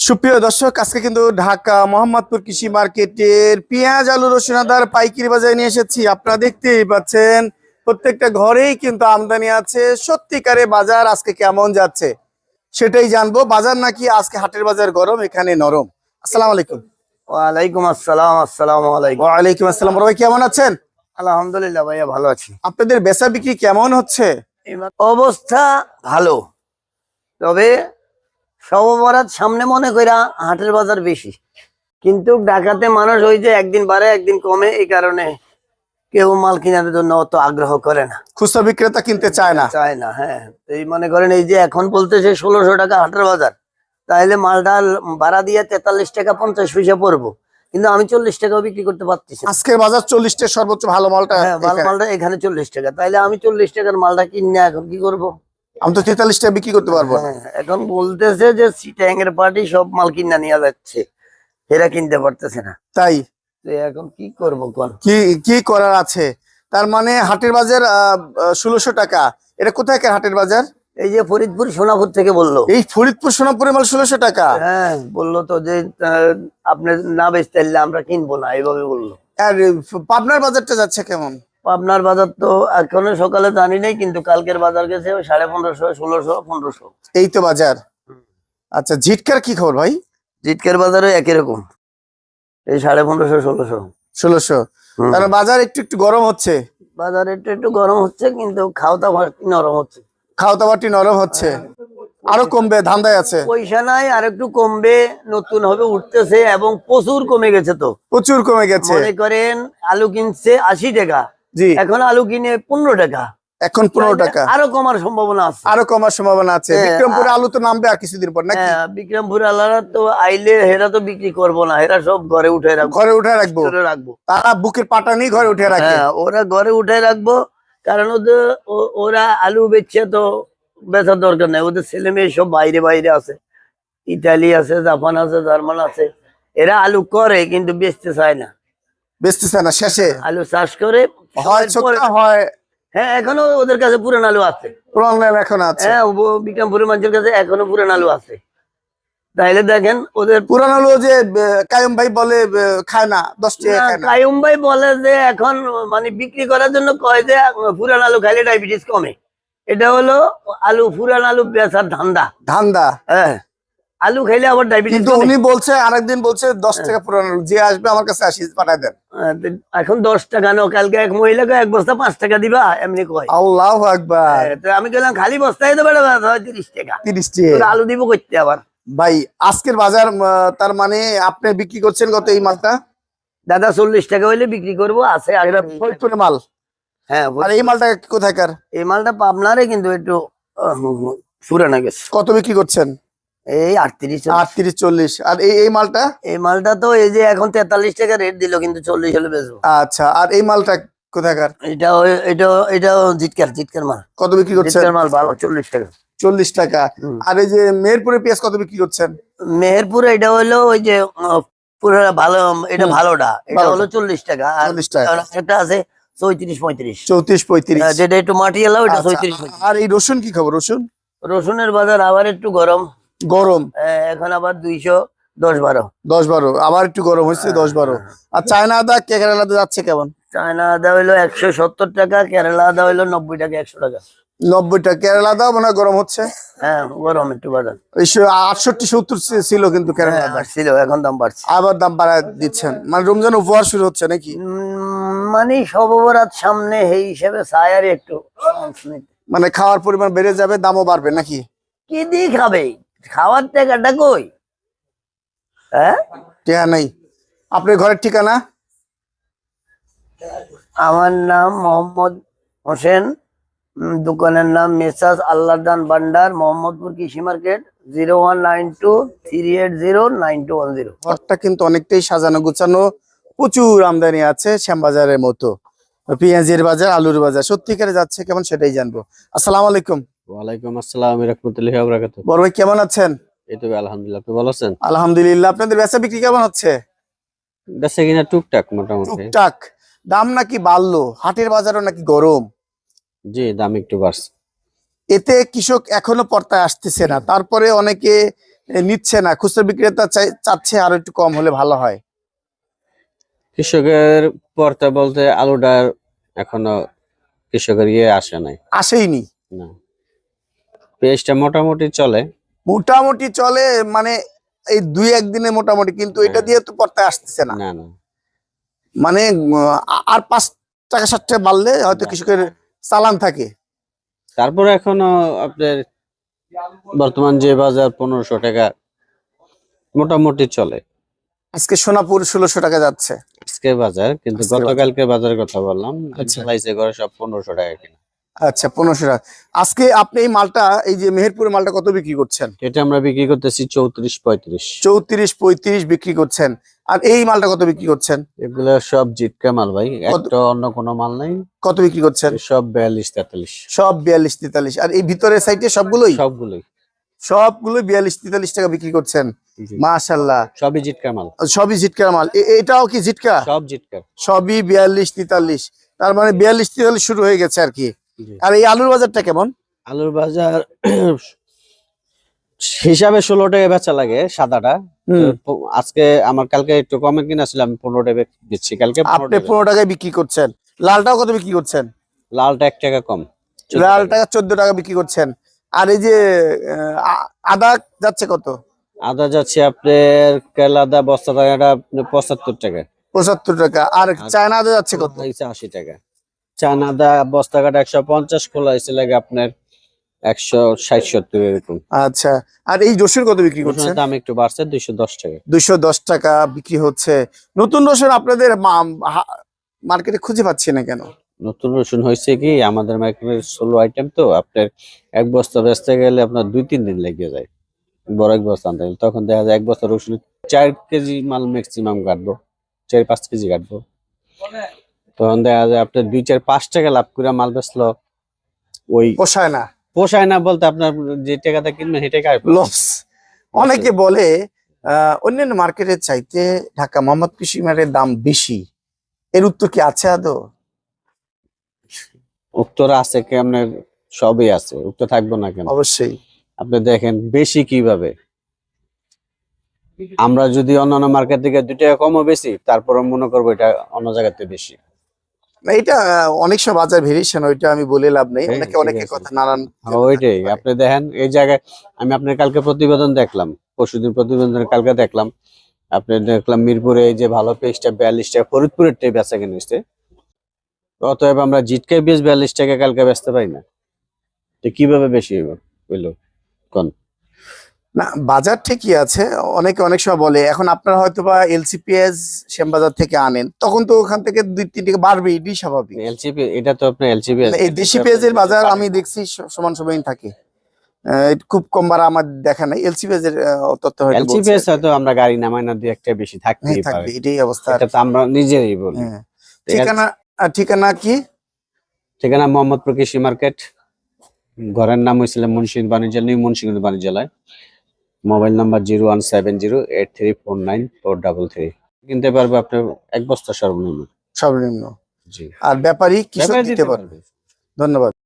সুপ্রিয় দর্শক আজকে কিন্তু ঢাকা মোহাম্মদপুর কৃষি মার্কেটের পেঁয়াজ আলু রসুনাদার পাইকারি বাজারে নিয়ে এসেছি। আপনারা দেখতেই পাচ্ছেন প্রত্যেকটা ঘরেই কিন্তু আমদানি আছে। সত্যিকারে বাজার আজকে কেমন যাচ্ছে? সেটাই জানব। বাজার নাকি আজকে হাটের বাজার গরম এখানে নরম। আসসালামু আলাইকুম। ওয়ালাইকুম আসসালাম আসসালাম আলাইকুম। ওয়ালাইকুম আসসালাম। ভাই কেমন আছেন? আলহামদুলিল্লাহ ভাইয়া ভালো আছি। আপনাদের বেচা বিক্রি কেমন হচ্ছে? অবস্থা ভালো। তবে সবরাত সামনে মনে কইরা হাটের বাজার বেশি। কিন্তু ঢাকাতে মানুষ ওই যে একদিন বাড়ে একদিন কমে এই কারণে কেউ মাল কেনার জন্য অত আগ্রহ করে না। খুচরা বিক্রেতা কিনতে চায় না। চায় না হ্যাঁ। এই মনে করেন এই যে এখন বলতেছে ষোলোশো টাকা হাটের বাজার। তাহলে মালটা ভাড়া দিয়ে তেতাল্লিশ টাকা পঞ্চাশ পয়সা পড়ব। কিন্তু আমি চল্লিশ টাকাও বিক্রি করতে পারতেছি। আজকের বাজার চল্লিশটা সর্বোচ্চ ভালো মালটা হ্যাঁ মাল মালটা এখানে চল্লিশ টাকা। তাইলে আমি চল্লিশ টাকার মালটা কিনে এখন কি করব? আমি তো বিক্রি করতে পারব হ্যাঁ, এখন বলতেছে যে সিটাং এর পার্টি সব মাল কিনা নিয়ে যাচ্ছে। এরা কিনতে পারতেছে না। তাই? এখন কি করব কি কি করার আছে? তার মানে হাটের বাজার ষোলোশো টাকা। এটা কোথায় হাটের বাজার? এই যে ফরিদপুর সোনাপুর থেকে বলল। এই ফরিদপুর সোনাপুরে মাল ষোলোশো টাকা? হ্যাঁ বলল তো যে আপনি না বেচতে আমরা কিনবো না এইভাবে বলল। আর পাবনার বাজারটা যাচ্ছে কেমন? পাবনার বাজার তো এখনও সকালে জানি নাই কিন্তু কালকের বাজার গেছে সাড়ে পনেরোশো ষোলোশো পনেরোশো। এই তো বাজার। আচ্ছা ঝিটকার কি খবর ভাই? জিটকের বাজারও একই রকম। এই সাড়ে পনেরোশো ষোলোশো। ষোলোশো। তার বাজার একটু একটু গরম হচ্ছে? বাজার একটু একটু গরম হচ্ছে কিন্তু খাওয়া দাওয়া নরম হচ্ছে। খাওয়া দাওয়াটি নরম হচ্ছে? আরও কমবে ধান্দায় আছে? পয়সা নাই আর একটু কমবে নতুন হবে উঠতেছে এবং প্রচুর কমে গেছে তো। প্রচুর কমে গেছে। মনে করেন আলু কিনছে আশি টাকা। জি। এখন আলু কিনে পনেরো টাকা। এখন পনেরো টাকা। আরও কমার সম্ভাবনা আছে। আরও কমার সম্ভাবনা আছে। হ্যাঁ, বিক্রমপুরে আলু তো নামবে আর কিছুদিন পর নাকি? হ্যাঁ, বিক্রমপুর আলারা তো আইলে হেরা তো বিক্রি করব না। হেরা সব ঘরে উঠে রাখব। ঘরে উঠে রাখব। রাখব। তারা বুকের পাটা নিয়ে ঘরে উঠে রাখে। হ্যাঁ ওরা ঘরে উঠে রাখব। কারণ ওদের ওরা আলু বেচছে তো বেচার দরকার নাই। ওদের ছেলে মেয়ে সব বাইরে বাইরে আছে। ইতালি আছে জাপান আছে জার্মান আছে। এরা আলু করে কিন্তু বেচতে চায় না। বেচতে চায় না শেষে। আলু চাষ করে হয় হয় হ্যাঁ। এখনও ওদের কাছে পুরান আলু আছে। পুরান এখন আছে। হ্যাঁ বিক্রমপুরের মানুষের কাছে এখনও পুরান আলু আছে। তাইলে দেখেন ওদের পুরান আলু যে কায়ুম ভাই বলে আহ, খায় না দশ টাকা না, খায় না। কায়ুম ভাই বলে যে এখন মানে বিক্রি করার জন্য কয় যে পুরান আলু খাইলে ডায়াবেটিস কমে। এটা হলো আলু পুরান আলু বেচার ধান্দা। ধান্দা। হ্যাঁ। আলু খাইলে আবার ডায়াবেটিস কিন্তু উনি বলছে আরেকদিন বলছে দশ টাকা পুরান যে আসবে আমার কাছে আসি পাঠায় দেন। এখন দশ টাকা নো কালকে এক মহিলাকে এক বস্তা পাঁচ টাকা দিবা এমনি কয়। আল্লাহ আকবার। হ্যাঁ, তো আমি গেলাম খালি বস্তায় তো বেড়া হয় তিরিশ টাকা। তিরিশ তোর টাকা আলু দিব করতে আবার। ভাই আজকের বাজার তার মানে আপনি বিক্রি করছেন কত এই মালটা? দাদা চল্লিশ টাকা হইলে বিক্রি করব আছে আর ফরিদপুরের মাল। হ্যাঁ আর এই মালটা কোথাকার? এই মালটা পাবনারে কিন্তু একটু পুরানো গেছে। কত বিক্রি করছেন? এই আটত্রিশ আটত্রিশ চল্লিশ। আর এই এই মালটা? এই মালটা তো এই যে এখন তেতাল্লিশ টাকা রেট দিল কিন্তু চল্লিশ হলে বেচবো। আচ্ছা আর এই মালটা কোথাকার? এটা এটা এটা জিটকার জিটকার মাল। কত বিক্রি জিটকার মাল ভালো চল্লিশ টাকা। চল্লিশ টাকা। আর এই যে মেহেরপুরের পেঁয়াজ কত বিক্রি করছেন? মেহেরপুর এটা হলো ওই যে পুরো ভালো এটা। ভালোটা। এটা হলো চল্লিশ টাকা। চল্লিশ টাকা। একটা আছে চৌত্রিশ পঁয়ত্রিশ। চৌত্রিশ পঁয়ত্রিশ। যেটা একটু মাটি এলা ওইটা আচ্ছা, চৌত্রিশ আর এই রসুন কি খবর রসুন? রসুনের বাজার আবার একটু গরম। গরম? এখন আবার দুইশো দশ বারো। দশ বারো। আবার একটু গরম হচ্ছে দশ বারো। আর চায়না আদা কেরালা আদা যাচ্ছে কেমন? চায়না আদা হইল একশো সত্তর টাকা কেরালা আদা হইল নব্বই টাকা একশো টাকা। কেরালা আদা মনে গরম হচ্ছে? হ্যাঁ গরম একটু বাজার। আটষট্টি সত্তর ছিল কিন্তু কেরালা হ্যাঁ, আদা। ছিল এখন দাম বাড়ছে। আবার দাম বাড়ায় দিচ্ছেন। মানে রমজান উপহার শুরু হচ্ছে নাকি? মানে সবরাত সামনে এই হিসেবে একটু। মানে খাওয়ার পরিমাণ বেড়ে যাবে দামও বাড়বে নাকি? কি দিয়ে খাবে? খাওয়ার টাকাটা কই? হ্যাঁ? নেই। আপনার ঘরের ঠিকানা? আমার নাম মোহাম্মদ হোসেন দোকানের নাম মেসাজ আল্লাহদান ভান্ডার মোহাম্মদপুর কৃষি market zero one nine two three eight zero nine two one zero. ঘরটা কিন্তু অনেকটাই সাজানো গুছানো প্রচুর আমদানি আছে শ্যামবাজারের মতো। পেঁয়াজের বাজার আলুর বাজার সত্যিকারে যাচ্ছে কেমন সেটাই জানব। আসসালামু আলাইকুম। ওয়ালাইকুম আসসালাম রহমতুল্লাহি বরাকাত বড় ভাই কেমন আছেন? এই তো আলহামদুলিল্লাহ আপনি ভালো আছেন? আলহামদুলিল্লাহ। আপনাদের বেচা বিক্রি কেমন হচ্ছে? বেঁচে কিনা টুকটাক মোটামুটি। টুকটাক। দাম নাকি বাড়লো? হাটের বাজারও নাকি গরম? জি দাম একটু বাড়ছে। এতে কৃষক এখনও পর্তায় আসতেছে না। তারপরে অনেকে নিচ্ছে না। খুচরা বিক্রেতা চাচ্ছে আরও একটু কম হলে ভালো হয়। কৃষকের পর্তা বলতে আলুটার এখনও কৃষকের ইয়ে আসে নাই। আসেইনি না। পেঁয়াজটা মোটামুটি চলে মোটামুটি চলে মানে এই দুই একদিনে মোটামুটি কিন্তু এটা হ্যাঁ। দিয়ে তো পড়তে আসতেছে না না না মানে আর পাঁচ টাকা সাত টাকা বাড়লে হয়তো। কৃষকের চালান থাকে তারপরে এখনও আপনার বর্তমান যে বাজার পনেরোশো টাকা মোটামুটি চলে আজকে সোনাপুর ষোলোশো টাকা যাচ্ছে আজকে বাজার কিন্তু। গতকালকে বাজারের কথা বললাম আচ্ছা। চালাইছে করে সব পনেরোশো টাকা কিনা আচ্ছা পনেরোশো টাকা। আজকে আপনি এই মালটা এই যে মেহেরপুরের মালটা কত বিক্রি করছেন? এটা আমরা বিক্রি করতেছি চৌত্রিশ পঁয়ত্রিশ। চৌত্রিশ পঁয়ত্রিশ বিক্রি করছেন। আর এই মালটা কত বিক্রি করছেন? এগুলো সব জিটকা মাল ভাই একটা অন্য কোনো মাল নাই। কত বিক্রি করছেন? সব বিয়াল্লিশ তেতাল্লিশ। সব বিয়াল্লিশ তেতাল্লিশ। আর এই ভিতরের সাইডে সবগুলোই? সবগুলোই। সবগুলো বিয়াল্লিশ তেতাল্লিশ টাকা বিক্রি করছেন। মাশাল্লাহ সবই জিটকা মাল। সবই জিটকার মাল। এটাও কি জিটকা? সব জিটকার সবই বিয়াল্লিশ তেতাল্লিশ। তার মানে বিয়াল্লিশ তেতাল্লিশ শুরু হয়ে গেছে আর কি। আর এই আলুর বাজারটা কেমন? আলুর বাজার হিসাবে ষোলো টাকা বেচা লাগে সাদাটা। আজকে আমার কালকে একটু কমে কিনা ছিল আমি পনেরো টাকা দিচ্ছি। কালকে আপনি পনেরো টাকায় বিক্রি করছেন। লালটাও কত বিক্রি করছেন? লালটা এক টাকা কম। 14 লাল টাকা। টাকা চোদ্দ টাকা বিক্রি করছেন। আর এই যে আদা যাচ্ছে কত? আদা যাচ্ছে আপনার কেলা আদা বস্তা টাকাটা পঁচাত্তর টাকা। পঁচাত্তর টাকা। আর চায়না আদা যাচ্ছে কত? আশি টাকা। চান আদা বস্তা কাটা একশো পঞ্চাশ খোলা হয়েছে লাগে আপনার একশো ষাট সত্তর এরকম। আচ্ছা আর এই রসুন কত বিক্রি করছেন? দাম একটু বাড়ছে দুইশো দশ টাকা। দুইশো দশ টাকা বিক্রি হচ্ছে। নতুন রসুন আপনাদের মার্কেটে খুঁজে পাচ্ছি না কেন? নতুন রসুন হয়েছে কি আমাদের মার্কেটের ষোলো আইটেম তো আপনার এক বস্তা বেচতে গেলে আপনার দুই তিন দিন লেগে যায়। বড় এক বস্তা আনতে গেলে। তখন দেখা যায় এক বস্তা রসুন চার কেজি মাল ম্যাক্সিমাম কাটবো চার পাঁচ কেজি কাটবো। তখন দেখা যায় আপনার দুই চার পাঁচ টাকা লাভ করে মাল বেচলো। ওই পোষায় না। পোষায় না বলতে আপনার যে টাকাটা কিনবেন সেই টাকা লস অনেকে বলে অন্যান্য মার্কেটের চাইতে ঢাকা মোহাম্মদ কৃষি মার্কেটের দাম বেশি। এর উত্তর কি আছে আদৌ? উত্তর আছে কেমন সবই আছে। উত্তর থাকব না কেন? অবশ্যই। আপনি দেখেন বেশি কীভাবে? আমরা যদি অন্যান্য মার্কেট থেকে দুই টাকা কমও বেশি তারপরে মনে করব এটা অন্য জায়গাতে বেশি। না, এটা অনেক সব বাজার ভেরিয়েশন ওইটা আমি বলে লাভ নেই। হ্যাঁ, অনেকে অনেকে কথা নানান হ্যাঁ, ওইটাই। আপনি দেখেন এই জায়গায় আমি আপনার কালকে প্রতিবেদন দেখলাম পরশুদিন প্রতিবেদন কালকে দেখলাম। আপনি দেখলাম মিরপুরে এই যে ভালো পেজটা বিয়াল্লিশ টাকা ফরিদপুরের টাই বেচা কিনেছে অতএব আমরা জিটকাই বেশ বিয়াল্লিশ টাকা কালকে বেচতে পারি না। তো কীভাবে বেশি হইব? হইল কোন? না বাজার ঠিকই আছে। অনেকে অনেক সময় বলে এখন আপনারা হয়তো বা এলসিপিএস শ্যামবাজার থেকে আনেন। তখন তো ওখান থেকে দুই তিন বাড়বে এটাই স্বাভাবিক। এলসিপি এটা তো আপনার এলসিপি মানে এই দেশি পেঁয়াজের বাজার আমি দেখছি সমান সমান থাকে। খুব কম বাড়া আমার দেখা নাই। এলসি পেঁয়াজের আহ, তথ্য হয়তো এলসিপি হয়তো আমরা গাড়ি নামাই না দিয়ে একটা বেশি হ্যাঁ, থাকতেই থাকবে পারে এটাই অবস্থা। এটা তো আমরা নিজেরই বলি। হ্যাঁ। ঠিকানা ঠিকানা কি? ঠিকানা মোহাম্মদপুর কৃষি মার্কেট। ঘরের নাম হয়েছিল মুন্সিগঞ্জ বাণিজ্য new Munshiganj বাণিজ্যালয়। Mobile number zero one seven zero eight three four nine four double three. কিনতে পারবে আপনার এক বস্তা সর্বনিম্ন। সর্বনিম্ন। জি। আর ব্যাপারী কিছু দিতে পারবে। ধন্যবাদ।